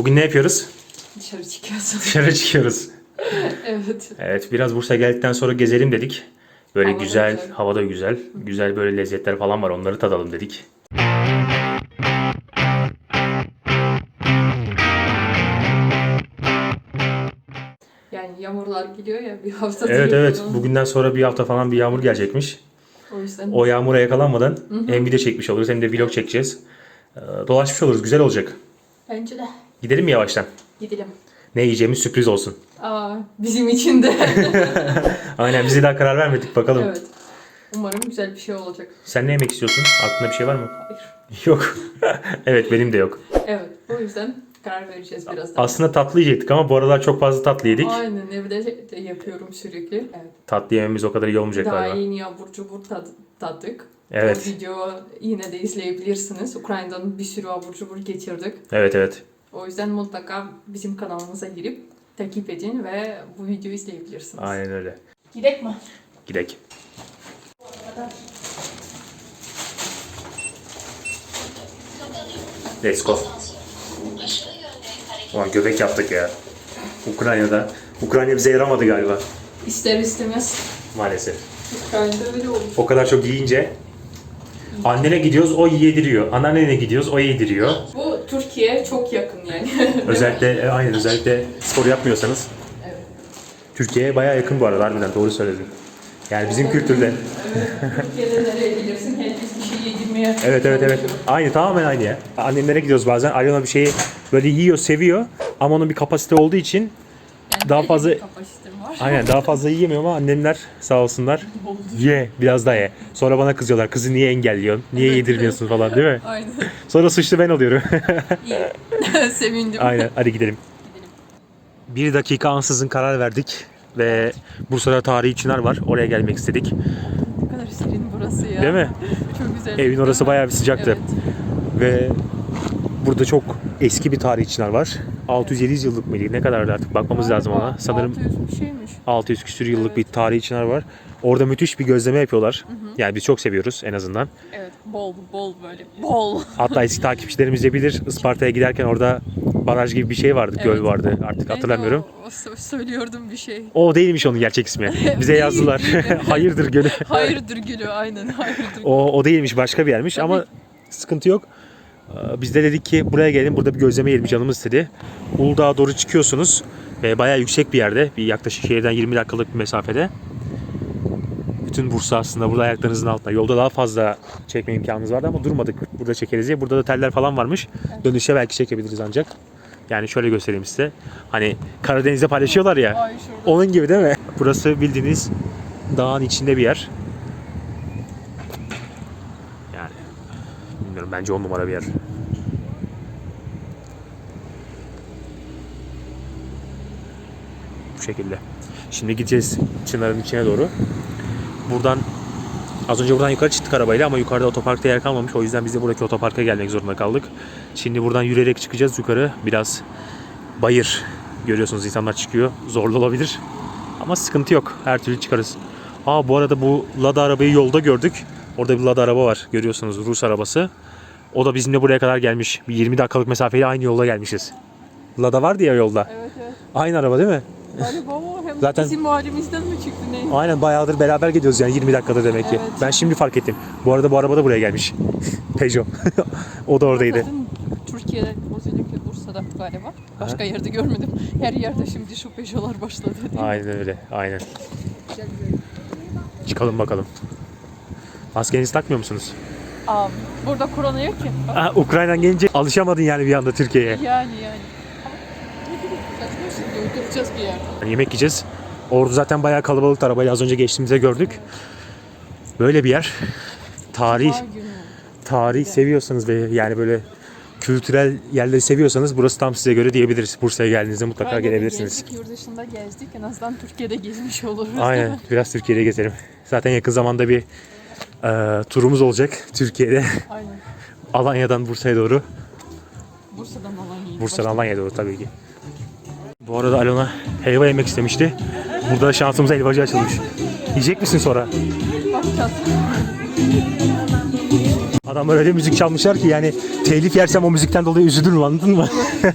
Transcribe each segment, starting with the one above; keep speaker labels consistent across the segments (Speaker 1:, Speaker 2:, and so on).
Speaker 1: Bugün ne yapıyoruz?
Speaker 2: Dışarı çıkıyorsun.
Speaker 1: Dışarı çıkıyoruz.
Speaker 2: evet.
Speaker 1: Evet biraz Bursa'ya geldikten sonra gezelim dedik. Böyle
Speaker 2: Hava da
Speaker 1: güzel,
Speaker 2: güzel.
Speaker 1: hava da güzel. Güzel böyle lezzetler falan var onları tadalım dedik.
Speaker 2: Yani yağmurlar geliyor ya bir haftadır.
Speaker 1: Evet evet
Speaker 2: falan.
Speaker 1: bugünden sonra bir hafta falan bir yağmur gelecekmiş.
Speaker 2: O yüzden
Speaker 1: O yağmura yakalanmadan hem video çekmiş oluruz hem de vlog çekeceğiz. Ee, Dolaşmış oluruz güzel olacak.
Speaker 2: bence de
Speaker 1: Gidelim mi yavaştan?
Speaker 2: gidelim.
Speaker 1: Ne yiyeceğimiz sürpriz olsun.
Speaker 2: Aa, bizim için de.
Speaker 1: Aynen bize daha karar vermedik bakalım.
Speaker 2: evet. Umarım güzel bir şey olacak.
Speaker 1: Sen ne yemek istiyorsun? Aklında bir şey var mı?
Speaker 2: Hayır.
Speaker 1: Yok. evet benim de yok.
Speaker 2: Evet. O yüzden karar vereceğiz birazdan.
Speaker 1: Aslında tatlı yiyecektik ama bu aralar çok fazla tatlı yedik.
Speaker 2: Aynen evde de yapıyorum sürekli. Evet.
Speaker 1: Tatlı yememiz o kadar iyi olmayacak
Speaker 2: Daha
Speaker 1: galiba.
Speaker 2: yeni abur cubur tad, tadık.
Speaker 1: Evet.
Speaker 2: O video yine de izleyebilirsiniz. Ukrayna'dan bir sürü abur cubur getirdik.
Speaker 1: Evet evet.
Speaker 2: O yüzden mutlaka bizim kanalımıza girip takip edin ve bu videoyu izleyebilirsiniz.
Speaker 1: Aynen öyle.
Speaker 2: Gidek mi?
Speaker 1: Gidek. Let's go. Ulan göbek yaptık ya. Ukrayna'da. Ukrayna bize yaramadı galiba.
Speaker 2: İster istemez
Speaker 1: Maalesef.
Speaker 2: Ukrayna'da öyle olmuş.
Speaker 1: O kadar çok yiyince annene gidiyoruz o yediriyor. Anneannene gidiyoruz o yediriyor.
Speaker 2: Bu Türkiye çok yakın yani.
Speaker 1: Özellikle e, aynen özellikle spor yapmıyorsanız
Speaker 2: evet.
Speaker 1: Türkiye'ye bayağı yakın bu arada harbiden doğru söyledin. Yani bizim kültürle.
Speaker 2: Türkiye'de nereye gidersin herkes bir şey yedirmeye
Speaker 1: Evet evet evet. Aynı tamamen aynı ya. Annemlere gidiyoruz bazen. Alyona bir şeyi böyle yiyor, seviyor ama onun bir kapasite olduğu için
Speaker 2: Yani
Speaker 1: Daha fazla-. Aynen daha fazla yiyemiyor ama annemler sağ olsunlar. Ye, biraz daha ye. Sonra bana kızıyorlar. Kızı niye engelliyorsun? Niye yedirmiyorsun falan değil mi?
Speaker 2: Aynen.
Speaker 1: Sonra suçlu ben oluyorum.
Speaker 2: İyi. Sevindim.
Speaker 1: aynen. Hadi gidelim.
Speaker 2: Gidelim.
Speaker 1: Bir dakika ansızın karar verdik ve Bursa'da tarihi çınar var. Oraya gelmek istedik.
Speaker 2: Ne kadar serin burası ya.
Speaker 1: Değil mi?
Speaker 2: Çok güzel.
Speaker 1: Evin orası bayağı bir sıcaktı.
Speaker 2: Evet.
Speaker 1: Ve burada çok eski bir tarihi çınar var. 600-700 yıllık mıydı? Ne kadardı artık bakmamız lazım ona. Sanırım
Speaker 2: 600 bir şeymiş.
Speaker 1: 600 küsür yıllık
Speaker 2: Evet.
Speaker 1: bir tarihi çınar var. Orada müthiş bir gözleme yapıyorlar. Yani biz çok seviyoruz en azından.
Speaker 2: Evet. Bol bol böyle. Bol.
Speaker 1: Hatta eski takipçilerimiz de bilir. Isparta'ya giderken orada baraj gibi bir şey vardı, göl
Speaker 2: Evet.
Speaker 1: vardı. Artık hatırlamıyorum.
Speaker 2: Neydi O, o sö- söylüyordum bir şey.
Speaker 1: O değilmiş onun gerçek ismi. Bize yazdılar. Hayırdır gölü.
Speaker 2: Hayırdır gülü aynen hayırdır.
Speaker 1: O, o değilmiş başka bir yermiş ama sıkıntı yok. Ee, Biz de dedik ki buraya gelin burada bir gözleme yiyelim canımız istedi. Uludağ'a doğru çıkıyorsunuz ve bayağı yüksek bir yerde. Bir yaklaşık şehirden 20 dakikalık bir mesafede. Bütün Bursa aslında burada ayaklarınızın altında. Yolda daha fazla çekme imkanımız vardı ama durmadık. Burada çekeriz diye. Burada da teller falan varmış. Dönüşe belki çekebiliriz ancak. Yani şöyle göstereyim size. Hani Karadeniz'de paylaşıyorlar ya. Onun gibi değil mi? Burası bildiğiniz dağın içinde bir yer. Yani bilmiyorum bence on numara bir yer. Bu şekilde. Şimdi gideceğiz Çınar'ın içine doğru. Buradan az önce buradan yukarı çıktık arabayla ama yukarıda otoparkta yer kalmamış. O yüzden biz de buradaki otoparka gelmek zorunda kaldık. Şimdi buradan yürüyerek çıkacağız yukarı. Biraz bayır görüyorsunuz insanlar çıkıyor. Zorlu olabilir. Ama sıkıntı yok. Her türlü çıkarız. Aa bu arada bu Lada arabayı yolda gördük. Orada bir Lada araba var. Görüyorsunuz Rus arabası. O da bizimle buraya kadar gelmiş. Bir 20 dakikalık mesafeyle aynı yolda gelmişiz. Lada vardı ya yolda.
Speaker 2: Evet evet.
Speaker 1: Aynı araba değil mi?
Speaker 2: Galiba o hem
Speaker 1: Zaten-
Speaker 2: bizim mahallemizden mi çıktı ne?
Speaker 1: Aynen bayağıdır beraber gidiyoruz yani 20 dakikada demek ki.
Speaker 2: Evet.
Speaker 1: Ben şimdi fark ettim. Bu arada bu araba da buraya gelmiş. Peugeot. o da oradaydı.
Speaker 2: Zaten Türkiye'de özellikle Bursa'da galiba. Başka yerde görmedim. Her yerde şimdi şu Peugeot'lar başladı.
Speaker 1: Aynen öyle. Aynen. Çıkalım bakalım. Maskenizi takmıyor musunuz?
Speaker 2: Aa, burada korona yok ki.
Speaker 1: Ha, Ukrayna'dan gelince alışamadın yani bir anda Türkiye'ye.
Speaker 2: Yani yani. Oturacağız bir yerde.
Speaker 1: Yani yemek yiyeceğiz. Ordu zaten bayağı kalabalık arabayla az önce geçtiğimizde gördük. Böyle bir yer. Tarih, tarih seviyorsanız ve yani böyle kültürel yerleri seviyorsanız burası tam size göre diyebiliriz. Bursa'ya geldiğinizde mutlaka
Speaker 2: Ukrayna'da
Speaker 1: gelebilirsiniz.
Speaker 2: Gezdik, yurt dışında gezdik. En azından Türkiye'de gezmiş oluruz.
Speaker 1: Aynen. Biraz Türkiye'de gezelim. Zaten yakın zamanda bir e, turumuz olacak Türkiye'de.
Speaker 2: Aynen.
Speaker 1: Alanya'dan Bursa'ya doğru.
Speaker 2: Bursa'dan Alanya'ya.
Speaker 1: Bursa'dan Alanya'ya doğru tabii ki. Bu arada Alona helva yemek istemişti. Burada şansımıza helvacı açılmış. Yiyecek misin sonra?
Speaker 2: Bakacağız.
Speaker 1: Adamlar öyle müzik çalmışlar ki yani telif yersem o müzikten dolayı üzülürüm anladın mı?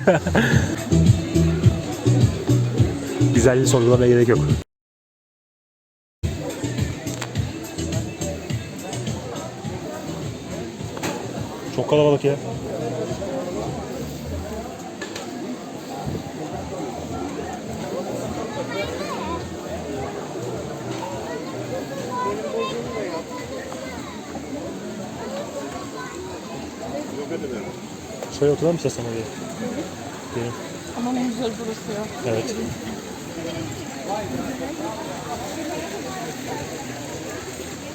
Speaker 1: Güzelliğini sorgulamaya gerek yok. Çok kalabalık ya. Şöyle oturalım istersen oraya? Gelin.
Speaker 2: Ama güzel burası ya.
Speaker 1: Evet.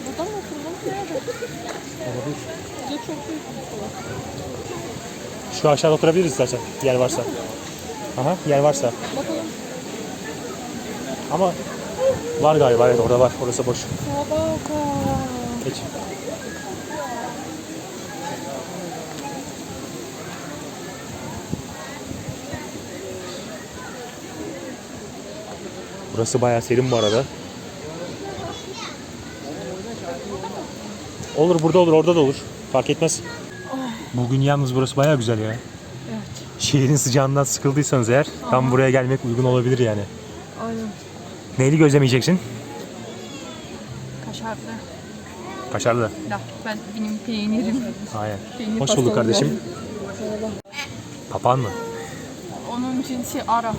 Speaker 2: Buradan mı oturalım? Nerede?
Speaker 1: Olabilir.
Speaker 2: Bize çok büyük salon.
Speaker 1: Şu aşağıda oturabiliriz istersen. Yer varsa. Aha yer varsa.
Speaker 2: Bakalım.
Speaker 1: Ama var galiba evet orada var. Orası boş.
Speaker 2: Tabaka.
Speaker 1: Geç. Burası bayağı serin bu arada. Olur burada olur orada da olur. Fark etmez. Bugün yalnız burası bayağı güzel ya.
Speaker 2: Evet.
Speaker 1: Şehrin sıcağından sıkıldıysanız eğer tam buraya gelmek uygun olabilir yani.
Speaker 2: Aynen.
Speaker 1: Neyli gözlemeyeceksin?
Speaker 2: Kaşarlı.
Speaker 1: Kaşarlı.
Speaker 2: Ya ben benim peynirim.
Speaker 1: Aynen.
Speaker 2: Peynir
Speaker 1: Hoş bulduk kardeşim.
Speaker 2: var.
Speaker 1: Papan mı?
Speaker 2: Onun cinsi ara
Speaker 1: Hmm.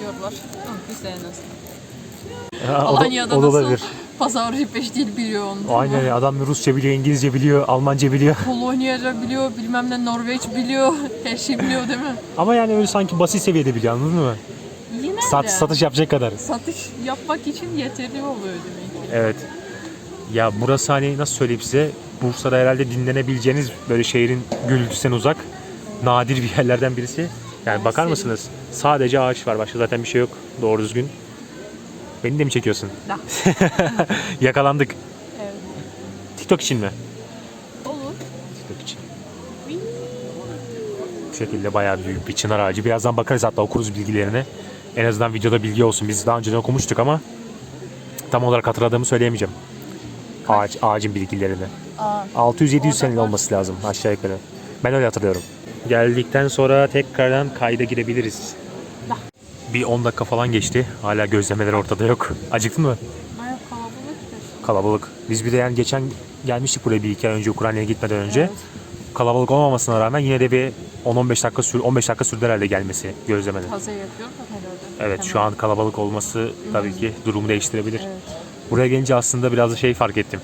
Speaker 2: diyorlar. Hı, Bizde en azından.
Speaker 1: Ha, o da-
Speaker 2: Alanya'da
Speaker 1: o da
Speaker 2: nasıl
Speaker 1: olabilir.
Speaker 2: pazarcı beş dil biliyor onu.
Speaker 1: Aynen ya, adam Rusça biliyor, İngilizce biliyor, Almanca biliyor.
Speaker 2: Polonyaca biliyor, bilmem ne Norveç biliyor, her şey biliyor değil mi?
Speaker 1: Ama yani öyle sanki basit seviyede biliyor anladın mı?
Speaker 2: Yine
Speaker 1: Sat,
Speaker 2: de
Speaker 1: satış yapacak kadar.
Speaker 2: satış yapmak için yeterli oluyor demek ki.
Speaker 1: Evet. Ya burası hani nasıl söyleyeyim size Bursa'da herhalde dinlenebileceğiniz böyle şehrin gürültüsünden uzak nadir bir yerlerden birisi. Yani bakar
Speaker 2: serin.
Speaker 1: mısınız? Sadece ağaç var. Başka zaten bir şey yok. Doğru düzgün. Beni de mi çekiyorsun?
Speaker 2: Da.
Speaker 1: Yakalandık.
Speaker 2: Evet.
Speaker 1: TikTok için mi?
Speaker 2: Olur.
Speaker 1: TikTok için. Bu şekilde bayağı büyük bir çınar ağacı. Birazdan bakarız hatta okuruz bilgilerini. En azından videoda bilgi olsun. Biz daha önceden okumuştuk ama tam olarak hatırladığımı söyleyemeyeceğim. Ağaç, ağacın bilgilerini.
Speaker 2: Aa,
Speaker 1: 600-700
Speaker 2: Orada
Speaker 1: seneli olması lazım aşağı yukarı. Ben öyle hatırlıyorum. Geldikten sonra tekrardan kayda girebiliriz. Bir 10 dakika falan geçti. Hala gözlemeler ortada yok. Acıktın mı?
Speaker 2: bayağı kalabalıktır.
Speaker 1: Kalabalık. Biz bir de yani geçen gelmiştik buraya bir iki ay önce Ukrayna'ya gitmeden önce.
Speaker 2: Evet.
Speaker 1: Kalabalık olmamasına rağmen yine de bir 10-15 dakika sür 15 dakika sürdü herhalde gelmesi gözlemede.
Speaker 2: Taze yapıyor herhalde.
Speaker 1: Evet şu an kalabalık olması tabii ki durumu değiştirebilir.
Speaker 2: Evet.
Speaker 1: Buraya gelince aslında biraz da şey fark ettim.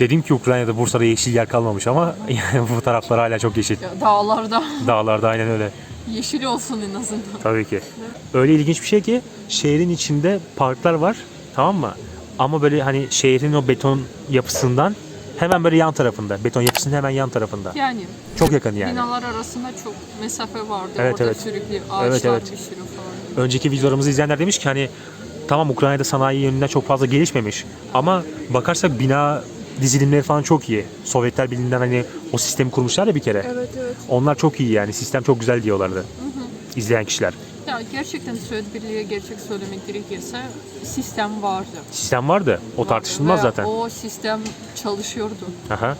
Speaker 1: Dedim ki Ukrayna'da Bursa'da yeşil yer kalmamış ama yani bu taraflar hala çok yeşil.
Speaker 2: Dağlarda
Speaker 1: Dağlarda aynen öyle.
Speaker 2: yeşil olsun en azından.
Speaker 1: Tabii ki. Öyle ilginç bir şey ki şehrin içinde parklar var tamam mı? Ama böyle hani şehrin o beton yapısından hemen böyle yan tarafında. Beton yapısının hemen yan tarafında.
Speaker 2: Yani
Speaker 1: Çok yakın yani.
Speaker 2: binalar arasında çok mesafe vardı.
Speaker 1: Evet,
Speaker 2: Orada
Speaker 1: evet.
Speaker 2: sürekli ağaçlar
Speaker 1: Evet, evet.
Speaker 2: bir sürü falan.
Speaker 1: Önceki videolarımızı izleyenler demiş ki hani tamam Ukrayna'da sanayi yönünden çok fazla gelişmemiş ama bakarsak bina dizilimleri falan çok iyi. Sovyetler Birliği'nden hani o sistemi kurmuşlar ya bir kere.
Speaker 2: Evet evet.
Speaker 1: Onlar çok iyi yani. Sistem çok güzel diyorlardı. İzleyen kişiler.
Speaker 2: Ya gerçekten söz birliğe gerçek söylemek gerekirse sistem vardı.
Speaker 1: Sistem vardı. O tartışılmaz
Speaker 2: Ve
Speaker 1: zaten.
Speaker 2: O sistem çalışıyordu.
Speaker 1: Aha.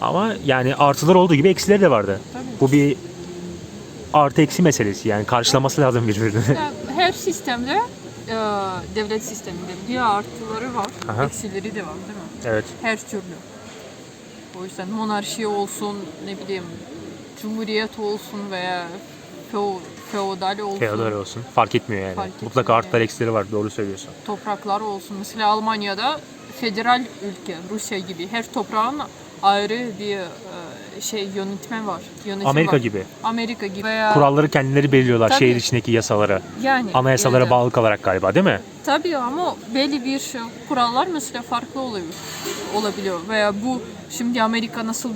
Speaker 1: Ama yani artılar olduğu gibi eksileri de vardı.
Speaker 2: Tabii.
Speaker 1: Bu bir artı eksi meselesi yani karşılaması lazım birbirini.
Speaker 2: Ya her sistemde e, devlet sisteminde bir artıları var,
Speaker 1: Aha.
Speaker 2: eksileri de var değil mi?
Speaker 1: evet.
Speaker 2: Her türlü. O yüzden monarşi olsun, ne bileyim, cumhuriyet olsun veya feo, feodal olsun,
Speaker 1: Feodal olsun. Fark etmiyor yani.
Speaker 2: Fark
Speaker 1: Mutlaka artılar eksileri var. Doğru söylüyorsun.
Speaker 2: topraklar olsun. Mesela Almanya'da federal ülke, Rusya gibi her toprağın ayrı bir şey yönetmen var. Yönetim
Speaker 1: Amerika
Speaker 2: var.
Speaker 1: gibi.
Speaker 2: Amerika gibi. Veya
Speaker 1: Kuralları kendileri belirliyorlar
Speaker 2: Tabii.
Speaker 1: şehir içindeki yasalara.
Speaker 2: yani
Speaker 1: Anayasalara
Speaker 2: de-
Speaker 1: bağlı kalarak galiba değil mi?
Speaker 2: Tabii ama belli bir şey, kurallar mesela farklı oluyor, olabiliyor. Veya bu şimdi Amerika nasıl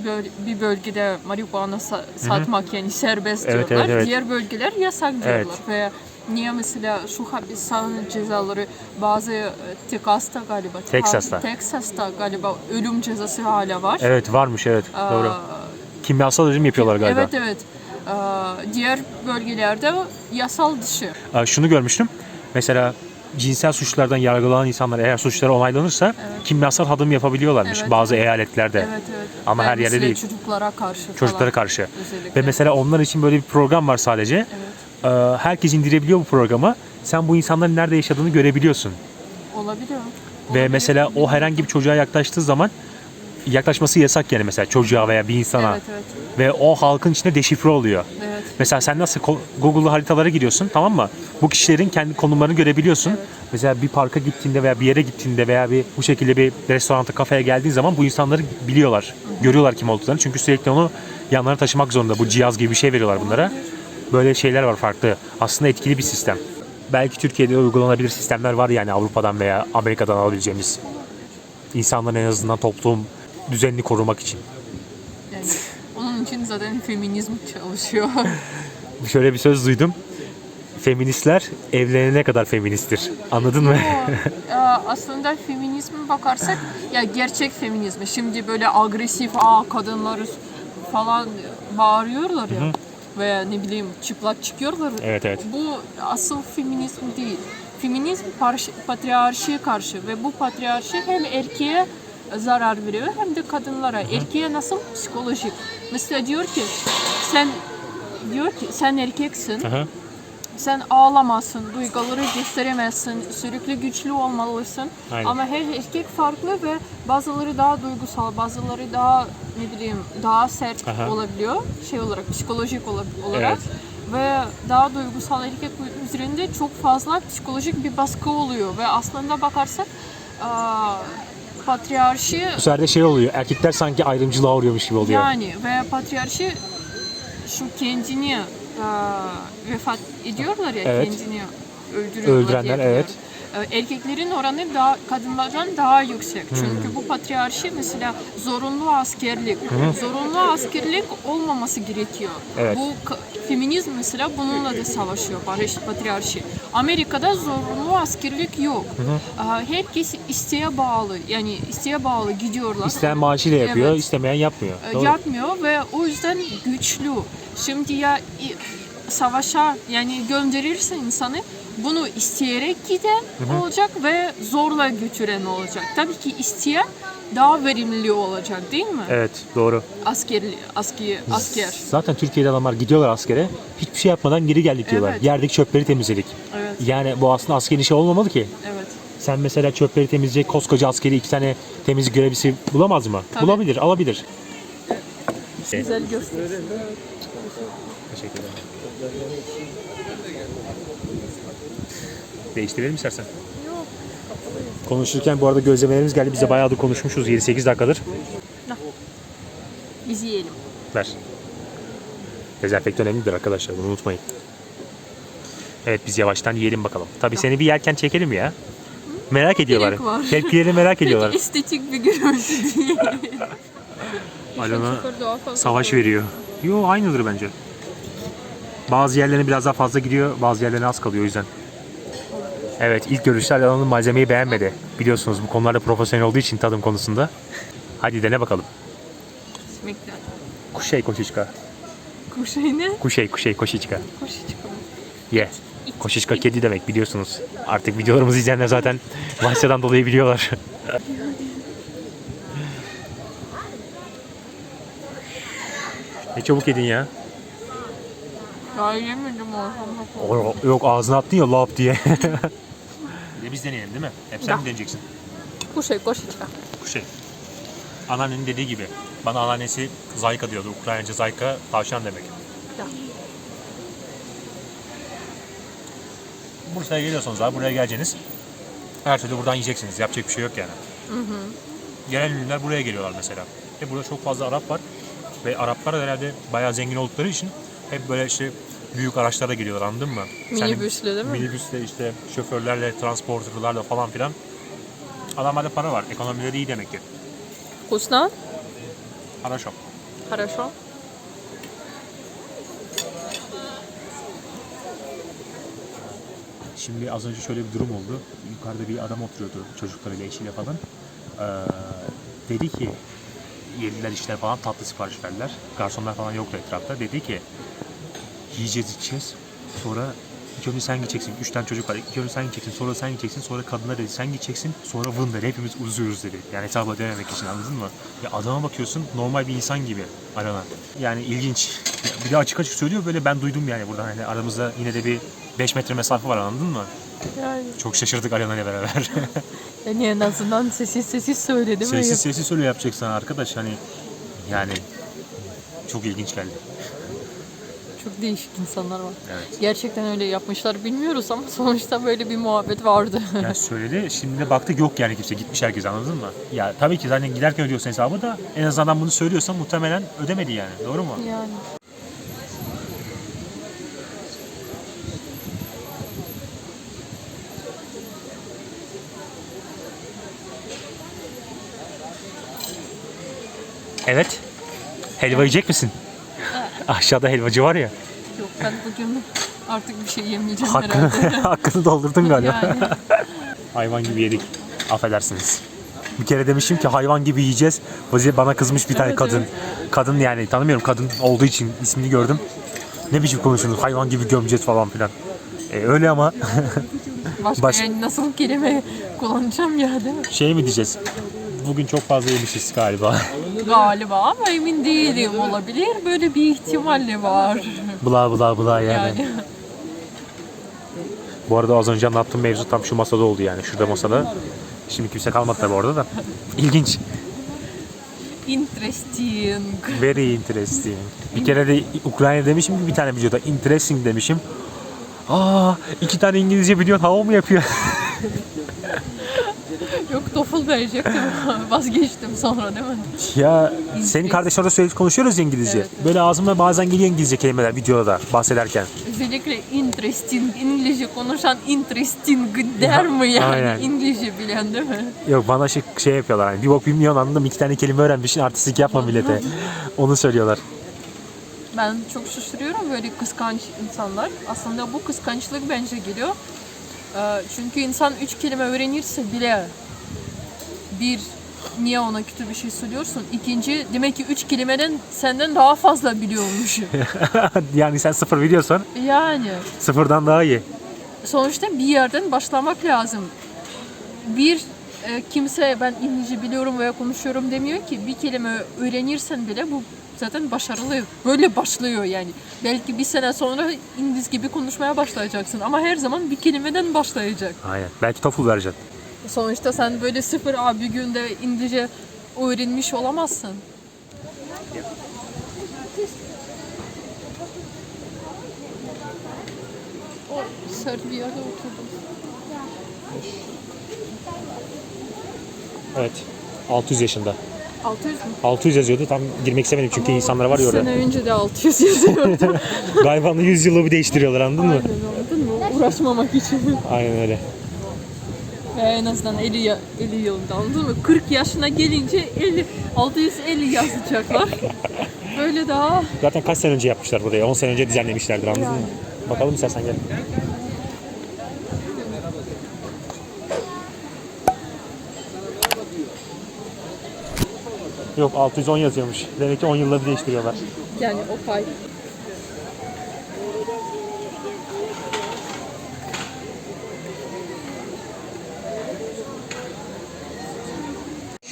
Speaker 2: bir bölgede marihuana sa- satmak yani serbest
Speaker 1: Evet,
Speaker 2: diyorlar.
Speaker 1: evet, evet.
Speaker 2: Diğer bölgeler yasak diyorlar.
Speaker 1: Evet.
Speaker 2: Veya niye mesela şu hapishane cezaları bazı e, Texas'ta galiba.
Speaker 1: Texas'ta.
Speaker 2: Texas'ta galiba ölüm cezası hala var.
Speaker 1: Evet varmış evet. Doğru. Kimyasal ölüm yapıyorlar galiba.
Speaker 2: Evet evet. Aa, diğer bölgelerde yasal dışı.
Speaker 1: Aa, Şunu görmüştüm. Mesela cinsel suçlardan yargılanan insanlar eğer suçları onaylanırsa
Speaker 2: Evet.
Speaker 1: kimyasal tadım yapabiliyorlarmış
Speaker 2: Evet,
Speaker 1: bazı
Speaker 2: evet.
Speaker 1: eyaletlerde.
Speaker 2: Evet evet.
Speaker 1: Ama
Speaker 2: Ve
Speaker 1: her yerde değil.
Speaker 2: Çocuklara karşı
Speaker 1: Çocuklara
Speaker 2: falan.
Speaker 1: karşı.
Speaker 2: Özellikle.
Speaker 1: Ve mesela onlar için böyle bir program var sadece.
Speaker 2: Evet.
Speaker 1: Ee, herkes indirebiliyor bu programı. Sen bu insanların nerede yaşadığını görebiliyorsun.
Speaker 2: Olabiliyor.
Speaker 1: Ve
Speaker 2: Olabilir.
Speaker 1: mesela o herhangi bir çocuğa yaklaştığı zaman yaklaşması yasak yani mesela çocuğa veya bir insana.
Speaker 2: Evet evet.
Speaker 1: Ve o halkın içinde deşifre oluyor.
Speaker 2: Evet.
Speaker 1: Mesela sen nasıl Google'da haritalara giriyorsun tamam mı? Bu kişilerin kendi konumlarını görebiliyorsun.
Speaker 2: Evet.
Speaker 1: Mesela bir parka gittiğinde veya bir yere gittiğinde veya bir bu şekilde bir restoranta, kafeye geldiğin zaman bu insanları biliyorlar. Görüyorlar kim olduklarını. Çünkü sürekli onu yanlarına taşımak zorunda. Bu cihaz gibi bir şey veriyorlar bunlara. Böyle şeyler var farklı. Aslında etkili bir sistem. Belki Türkiye'de uygulanabilir sistemler var yani Avrupa'dan veya Amerika'dan alabileceğimiz. İnsanların en azından toplum düzenini korumak için.
Speaker 2: Yani onun için zaten feminizm çalışıyor.
Speaker 1: Şöyle bir söz duydum. Feministler evlenene kadar feministtir. Anladın mı?
Speaker 2: Aslında feminizme bakarsak ya gerçek feminizmi şimdi böyle agresif aa kadınları falan bağırıyorlar ya veya ne bileyim çıplak çıkıyorlar.
Speaker 1: Evet evet.
Speaker 2: Bu asıl feminizm değil. Feminizm patriarşiye karşı ve bu patriarşi hem erkeğe zarar veriyor hem de kadınlara. Erkeğe nasıl psikolojik. Mesela diyor ki sen diyor ki sen erkeksin.
Speaker 1: Aha.
Speaker 2: Sen ağlamazsın, duyguları gösteremezsin, sürekli güçlü olmalısın.
Speaker 1: Aynen.
Speaker 2: Ama her erkek farklı ve bazıları daha duygusal, bazıları daha ne bileyim daha sert
Speaker 1: Aha.
Speaker 2: olabiliyor. Şey olarak, psikolojik ola- olarak. Ve daha duygusal erkek üzerinde çok fazla psikolojik bir baskı oluyor. Ve aslında bakarsak aa, patriarşi
Speaker 1: Bu sefer de şey oluyor. Erkekler sanki ayrımcılığa uğruyormuş gibi oluyor.
Speaker 2: yani ve patriarşi şu kendini e, vefat ediyorlar ya
Speaker 1: Evet.
Speaker 2: kendini öldürüyorlar.
Speaker 1: Öldürenler,
Speaker 2: yakıyorlar.
Speaker 1: evet.
Speaker 2: E, Erkeklerin oranı daha kadınlardan daha yüksek. Çünkü bu patriarşi mesela zorunlu askerlik. Zorunlu askerlik olmaması gerekiyor.
Speaker 1: Evet.
Speaker 2: Bu feminizm mesela bununla da savaşıyor barış patriarşi. Amerika'da zorunlu askerlik yok. E, Herkes isteğe bağlı. Yani isteğe bağlı gidiyorlar.
Speaker 1: İsteyen maaşıyla yapıyor,
Speaker 2: Evet.
Speaker 1: istemeyen yapmıyor.
Speaker 2: E,
Speaker 1: Doğru.
Speaker 2: yapmıyor ve o yüzden güçlü. Şimdi ya savaşa yani gönderirse insanı bunu isteyerek giden olacak ve zorla götüren olacak. Tabii ki isteyen daha verimli olacak değil mi?
Speaker 1: Evet, doğru.
Speaker 2: Askerli, aski, asker.
Speaker 1: Zaten Türkiye'de adamlar gidiyorlar askere. Hiçbir şey yapmadan geri geldik diyorlar.
Speaker 2: Evet.
Speaker 1: Yerdeki çöpleri temizledik.
Speaker 2: Evet,
Speaker 1: Yani bu aslında asker işi olmamalı ki.
Speaker 2: evet.
Speaker 1: Sen mesela çöpleri temizleyecek koskoca askeri iki tane temizlik görevlisi bulamaz mı?
Speaker 2: Tabii.
Speaker 1: Bulabilir, alabilir.
Speaker 2: Güzel göster.
Speaker 1: Teşekkür ederim. Değiştirelim istersen.
Speaker 2: Yok.
Speaker 1: Konuşurken bu arada gözlemelerimiz geldi. Biz de bayağı da konuşmuşuz 7-8 dakikadır.
Speaker 2: Biz yiyelim.
Speaker 1: Ver. Dezenfektan önemlidir arkadaşlar bunu unutmayın. Evet biz yavaştan yiyelim bakalım. Tabii seni bir yerken çekelim ya. Merak ediyorlar. Tepkileri merak ediyorlar.
Speaker 2: estetik bir görüntü değil. Fazla
Speaker 1: savaş veriyor. Yo aynıdır bence. Bazı yerlerine biraz daha fazla gidiyor, bazı yerlerine az kalıyor o yüzden. Evet ilk görüşte Alan'ın malzemeyi beğenmedi. Biliyorsunuz bu konularda profesyonel olduğu için tadım konusunda. Hadi dene bakalım.
Speaker 2: Smackdown.
Speaker 1: Kuşey koşiçka.
Speaker 2: Kuşay ne?
Speaker 1: Kuşey kuşey koşiçka.
Speaker 2: Koşu çıkalım.
Speaker 1: Ye. Koşiçka kedi demek biliyorsunuz. Artık videolarımızı izleyenler zaten Vasya'dan dolayı biliyorlar. ne çabuk yedin ya.
Speaker 2: Ya yemedim ortamda.
Speaker 1: O- Yok ağzına attın ya lap diye. De biz deneyelim değil mi? Hep sen
Speaker 2: Da.
Speaker 1: mi deneyeceksin?
Speaker 2: Kuşay koşuçka.
Speaker 1: Kuşey. Anneannenin dediği gibi. Bana anneannesi Zayka diyordu. Ukraynaca Zayka tavşan demek.
Speaker 2: Da.
Speaker 1: Bursa'ya geliyorsanız abi buraya geleceksiniz. Her türlü buradan yiyeceksiniz. Yapacak bir şey yok yani. Gelen ünlüler buraya geliyorlar mesela. Ve burada çok fazla Arap var. Ve Araplar da herhalde bayağı zengin oldukları için hep böyle işte büyük araçlara geliyorlar anladın mı? Sen-
Speaker 2: Minibüsle değil mi?
Speaker 1: Minibüsle işte şoförlerle, transporterlarla falan filan. Adamlarda para var. Ekonomileri iyi demek ki.
Speaker 2: Вкусно?
Speaker 1: Хорошо.
Speaker 2: Хорошо.
Speaker 1: Şimdi az önce şöyle bir durum oldu. Yukarıda bir adam oturuyordu çocuklarıyla, eşiyle falan. Ee, dedi ki yediler işler falan tatlı sipariş verdiler. Garsonlar falan yoktu etrafta. Dedi ki yiyeceğiz içeceğiz. Sonra İlk önce sen gideceksin. Üç tane çocuk var. İlk önce sen gideceksin. Sonra sen gideceksin. Sonra kadınlar dedi. Sen gideceksin. Sonra vın dedi. Hepimiz uzuyoruz dedi. Yani hesaba denemek için anladın mı? Ya adama bakıyorsun normal bir insan gibi aranan. Yani ilginç. Bir de açık açık söylüyor böyle ben duydum yani buradan hani aramızda yine de bir 5 metre mesafe var anladın mı?
Speaker 2: Yani,
Speaker 1: Çok şaşırdık Arena ile beraber.
Speaker 2: yani en azından sessiz sessiz söyledi.
Speaker 1: sessiz sessiz öyle yapacak sana arkadaş hani yani çok ilginç geldi.
Speaker 2: Çok değişik insanlar var.
Speaker 1: Evet.
Speaker 2: Gerçekten öyle yapmışlar bilmiyoruz ama sonuçta böyle bir muhabbet vardı.
Speaker 1: Yani söyledi. Şimdi de baktık yok yani kimse. Gitmiş herkes anladın mı? Ya tabii ki zaten giderken ödüyorsun hesabı da en azından bunu söylüyorsa muhtemelen ödemedi yani. Doğru mu?
Speaker 2: yani.
Speaker 1: Evet. Helva yiyecek misin? Aşağıda helvacı var ya.
Speaker 2: Yok ben bugün artık bir şey yemeyeceğim
Speaker 1: Hakkını,
Speaker 2: herhalde.
Speaker 1: hakkını doldurdun galiba.
Speaker 2: yani.
Speaker 1: Hayvan gibi yedik. Affedersiniz. Bir kere demişim ki hayvan gibi yiyeceğiz. Bana kızmış bir tane
Speaker 2: Evet,
Speaker 1: kadın. Kadın yani tanımıyorum kadın olduğu için ismini gördüm. Ne biçim konuşuyorsunuz hayvan gibi gömeceğiz falan filan. E, öyle ama
Speaker 2: Başka
Speaker 1: Baş-
Speaker 2: yani nasıl kelime kullanacağım ya değil mi?
Speaker 1: şey mi diyeceğiz? Bugün çok fazla yemişiz galiba.
Speaker 2: Galiba ama emin değilim olabilir. Böyle bir ihtimalle var.
Speaker 1: bla bla bla yani.
Speaker 2: Yani.
Speaker 1: Bu arada az önce anlattığım mevzu tam şu masada oldu yani. Şurada masada. Şimdi kimse kalmadı tabii orada da. İlginç.
Speaker 2: Interesting.
Speaker 1: Very interesting. Bir kere de Ukrayna demişim ki bir tane videoda interesting demişim. Aa iki tane İngilizce biliyorsun hava mı yapıyor?
Speaker 2: Yok TOEFL verecektim. Vazgeçtim sonra değil mi?
Speaker 1: ya senin kardeşlerle sürekli konuşuyoruz ya İngilizce.
Speaker 2: Evet.
Speaker 1: Böyle ağzıma bazen geliyor İngilizce kelimeler videoda da bahsederken.
Speaker 2: Özellikle interesting, İngilizce konuşan interesting der mi yani?
Speaker 1: Aynen.
Speaker 2: İngilizce bilen değil mi?
Speaker 1: Yok bana şey, şey yapıyorlar hani bir bok bilmiyorsun anladım iki tane kelime öğrenmişsin artistik yapma millete. Onu söylüyorlar.
Speaker 2: Ben çok şaşırıyorum böyle kıskanç insanlar. Aslında bu kıskançlık bence geliyor. Ee, Çünkü insan üç kelime öğrenirse bile bir niye ona kötü bir şey söylüyorsun? İkinci demek ki üç kelimeden senden daha fazla biliyormuş.
Speaker 1: yani sen sıfır biliyorsan
Speaker 2: yani
Speaker 1: sıfırdan daha iyi.
Speaker 2: sonuçta bir yerden başlamak lazım. Bir e, kimse ben İngilizce biliyorum veya konuşuyorum demiyor ki bir kelime öğrenirsen bile bu zaten başarılı. Böyle başlıyor yani. Belki bir sene sonra İngiliz gibi konuşmaya başlayacaksın ama her zaman bir kelimeden başlayacak.
Speaker 1: Aynen. Belki TOEFL vereceksin.
Speaker 2: Sonuçta sen böyle sıfır A bir günde İngilizce öğrenmiş olamazsın. O sert bir yerde oturdum.
Speaker 1: Evet. 600 yaşında.
Speaker 2: 600 mü?
Speaker 1: 600 yazıyordu. Tam girmek istemedim çünkü insanlar var ya orada.
Speaker 2: sene önce de 600 yazıyordu.
Speaker 1: Galiba 100 yılı bir değiştiriyorlar anladın mı?
Speaker 2: Aynen anladın mı? Uğraşmamak için.
Speaker 1: Aynen öyle.
Speaker 2: Ve en azından 50, ya- 50 yılında anladın mı? 40 yaşına gelince 50, 650 yazacaklar. Böyle daha
Speaker 1: Zaten kaç sene önce yapmışlar burayı? 10 sene önce düzenlemişlerdir anladın mı? Bakalım istersen gel. Yok 610 yazıyormuş. Demek ki 10 yılda bir değiştiriyorlar.
Speaker 2: yani o pay.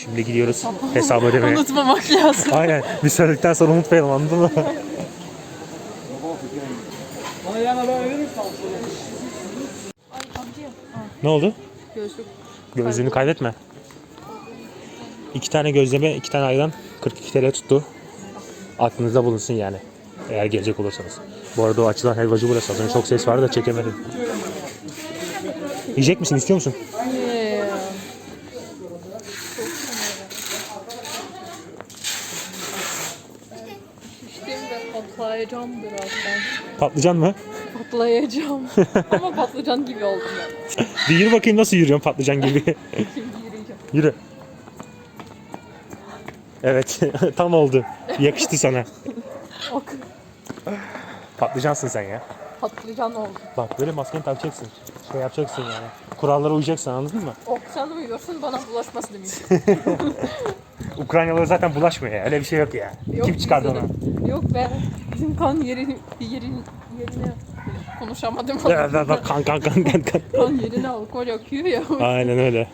Speaker 1: Şimdi gidiyoruz hesabı ödemeye.
Speaker 2: Unutmamak lazım.
Speaker 1: Aynen. Bir söyledikten sonra unutmayalım anladın mı? Ne oldu?
Speaker 2: Gözlük.
Speaker 1: Gözlüğünü kaybetme. İki tane gözleme, iki tane ayran 42 TL tuttu. Aklınızda bulunsun yani. Eğer gelecek olursanız. Bu arada o açılan helvacı burası. Az önce çok ses vardı da çekemedim. Yiyecek misin? istiyor musun?
Speaker 2: Yeah. Şiştim ve patlayacağım birazdan.
Speaker 1: Patlıcan mı?
Speaker 2: Patlayacağım. Ama patlıcan gibi oldum ben.
Speaker 1: Bir yürü bakayım nasıl yürüyorsun patlıcan gibi.
Speaker 2: Şimdi yürüyeceğim.
Speaker 1: yürü. Evet. Tam oldu. Yakıştı sana.
Speaker 2: Ok.
Speaker 1: Patlıcansın sen ya.
Speaker 2: Patlıcan oldu.
Speaker 1: Bak böyle maskeni takacaksın. Şey yapacaksın yani. Kurallara uyacaksın anladın mı?
Speaker 2: Ok sen uyuyorsun bana bulaşması demiş.
Speaker 1: Ukraynalılar zaten bulaşmıyor ya. Öyle bir şey yok ya.
Speaker 2: Yok,
Speaker 1: Kim çıkardı onu?
Speaker 2: Yok ben bizim kan yerini yerin yerine konuşamadım.
Speaker 1: kan kan kan kan kan.
Speaker 2: kan yerine alkol akıyor ya.
Speaker 1: Aynen öyle.